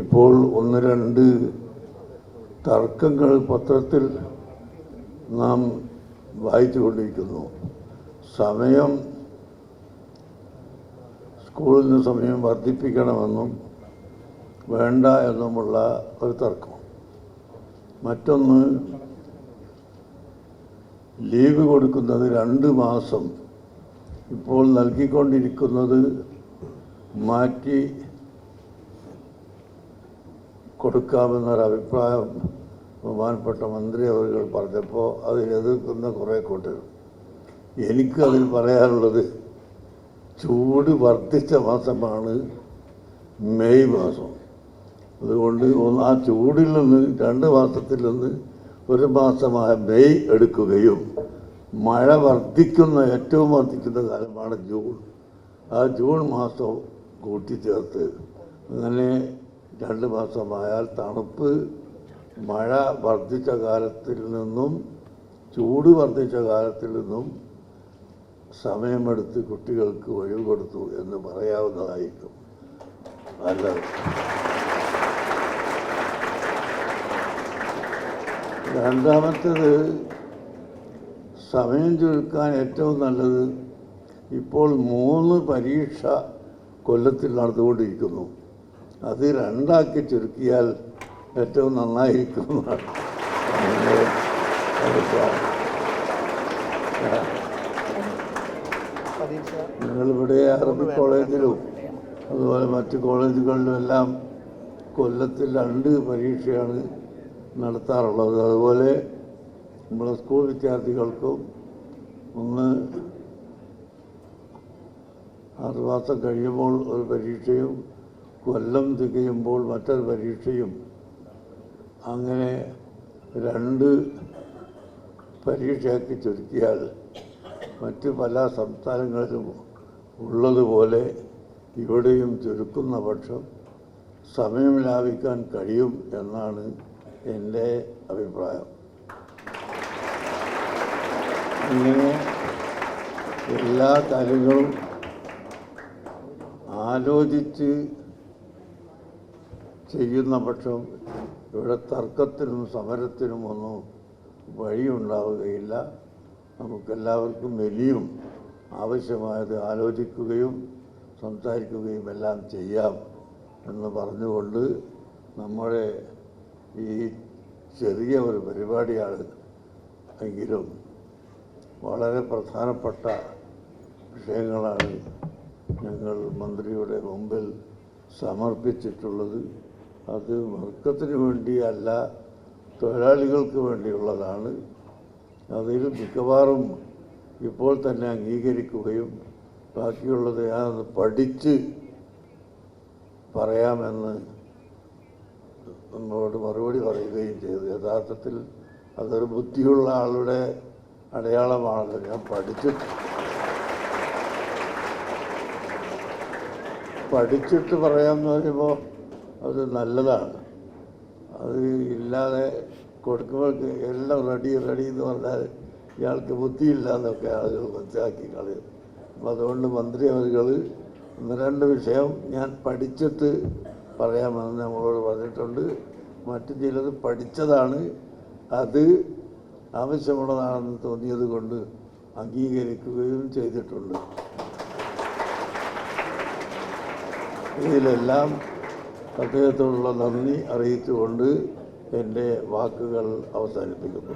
ഇപ്പോൾ ഒന്ന് രണ്ട് തർക്കങ്ങൾ പത്രത്തിൽ നാം വായിച്ചുകൊണ്ടിരിക്കുന്നു. സമയം സ്കൂളിൽ നിന്ന് സമയം വർദ്ധിപ്പിക്കണമെന്നും വേണ്ട എന്നുമുള്ള ഒരു തർക്കം. മറ്റൊന്ന് ലീവ് കൊടുക്കുന്നത് രണ്ട് മാസം ഇപ്പോൾ നൽകിക്കൊണ്ടിരിക്കുന്നത് മാറ്റി കൊടുക്കാമെന്നൊരു അഭിപ്രായം ബഹുമാനപ്പെട്ട മന്ത്രി അവർ പറഞ്ഞപ്പോൾ അതിൽ എതിർക്കുന്ന കുറേ കൂട്ടർ. എനിക്ക് അതിൽ പറയാനുള്ളത് ചൂട് വർദ്ധിച്ച മാസമാണ് മെയ് മാസം. അതുകൊണ്ട് ആ ചൂടിൽ നിന്ന് രണ്ട് മാസത്തിൽ നിന്ന് ഒരു മാസമായ മെയ് എടുക്കുകയും മഴ വർദ്ധിക്കുന്ന ഏറ്റവും വർദ്ധിക്കുന്ന കാലമാണ് ജൂൺ. ആ ജൂൺ മാസം കൂട്ടിച്ചേർത്ത് അങ്ങനെ രണ്ട് മാസമായാൽ തണുപ്പ് മഴ വർദ്ധിച്ച കാലത്തിൽ നിന്നും ചൂട് വർദ്ധിച്ച കാലത്തിൽ നിന്നും സമയമെടുത്ത് കുട്ടികൾക്ക് ഒഴിവ് കൊടുത്തു എന്ന് പറയാവുന്നതായിരിക്കും. നല്ലത്. രണ്ടാമത്തേത് സമയം ചുരുക്കാൻ ഏറ്റവും നല്ലത് ഇപ്പോൾ മൂന്ന് പരീക്ഷ കൊല്ലത്തിൽ നടന്നുകൊണ്ടിരിക്കുന്നു. അത് രണ്ടാക്കി ചുരുക്കിയാൽ ഏറ്റവും നന്നായിരിക്കും. നിങ്ങളിവിടെ അറബി കോളേജിലും അതുപോലെ മറ്റ് കോളേജുകളിലും എല്ലാം കൊല്ലത്തിൽ രണ്ട് പരീക്ഷയാണ് നടത്താറുള്ളത്. അതുപോലെ നമ്മളെ സ്കൂൾ വിദ്യാർത്ഥികൾക്കും ഒന്ന് ആറുമാസം കഴിയുമ്പോൾ ഒരു പരീക്ഷയും കൊല്ലം തികയുമ്പോൾ മറ്റൊരു പരീക്ഷയും അങ്ങനെ രണ്ട് പരീക്ഷയാക്കി ചുരുക്കിയാൽ മറ്റ് പല സംസ്ഥാനങ്ങളിലും ഉള്ളതുപോലെ ഇവിടെയും ചുരുക്കുന്ന പക്ഷം സമയം ലാഭിക്കാൻ കഴിയും എന്നാണ് എന്റെ അഭിപ്രായം. അങ്ങനെ എല്ലാ കാര്യങ്ങളും ആലോചിച്ച് ചെയ്യുന്ന പക്ഷം ഇവിടെ തർക്കത്തിനും സമരത്തിനും ഒന്നും വഴിയുണ്ടാവുകയില്ല. നമുക്കെല്ലാവർക്കും വലിയും ആവശ്യമായത് ആലോചിക്കുകയും സംസാരിക്കുകയും എല്ലാം ചെയ്യാം എന്ന് പറഞ്ഞുകൊണ്ട് നമ്മുടെ ഈ ചെറിയ ഒരു പരിപാടിയാണ് എങ്കിലും വളരെ പ്രധാനപ്പെട്ട വിഷയങ്ങളാണ് ഞങ്ങൾ മന്ത്രിയുടെ മുമ്പിൽ സമർപ്പിച്ചിട്ടുള്ളത്. അത് വർക്കത്തിന് വേണ്ടിയല്ല തൊഴിലാളികൾക്ക് വേണ്ടിയുള്ളതാണ്. അതിൽ മിക്കവാറും ഇപ്പോൾ തന്നെ അംഗീകരിക്കുകയും ബാക്കിയുള്ളത് ഞാനത് പഠിച്ച് പറയാമെന്ന് നമ്മളോട് മറുപടി പറയുകയും ചെയ്തു. യഥാർത്ഥത്തിൽ അതൊരു ബുദ്ധിയുള്ള ആളുടെ അടയാളമാണല്ലോ ഞാൻ പഠിച്ചിട്ട് പഠിച്ചിട്ട് പറയാമെന്ന് പറയുമ്പോൾ അത് നല്ലതാണ്. അത് ഇല്ലാതെ കൊടുക്കുമ്പോൾ എല്ലാം റെഡി റെഡി എന്ന് പറഞ്ഞാൽ ഇയാൾക്ക് ബുദ്ധിയില്ല എന്നൊക്കെ ആളുകൾ മനസ്സിലാക്കി കളയും. അപ്പം അതുകൊണ്ട് മന്ത്രി അവരുകൾ ഒന്ന് രണ്ട് വിഷയം ഞാൻ പഠിച്ചിട്ട് പറയാമെന്ന് നമ്മളോട് പറഞ്ഞിട്ടുണ്ട്. മറ്റു ചിലത് പഠിച്ചതാണ്. അത് ആവശ്യമുള്ളതാണെന്ന് തോന്നിയത് കൊണ്ട് അംഗീകരിക്കുകയും ചെയ്തിട്ടുണ്ട്. ഇതിലെല്ലാം അദ്ദേഹത്തോടുള്ള നന്ദി അറിയിച്ചുകൊണ്ട് എന്റെ വാക്കുകൾ അവസാനിപ്പിക്കുന്നു.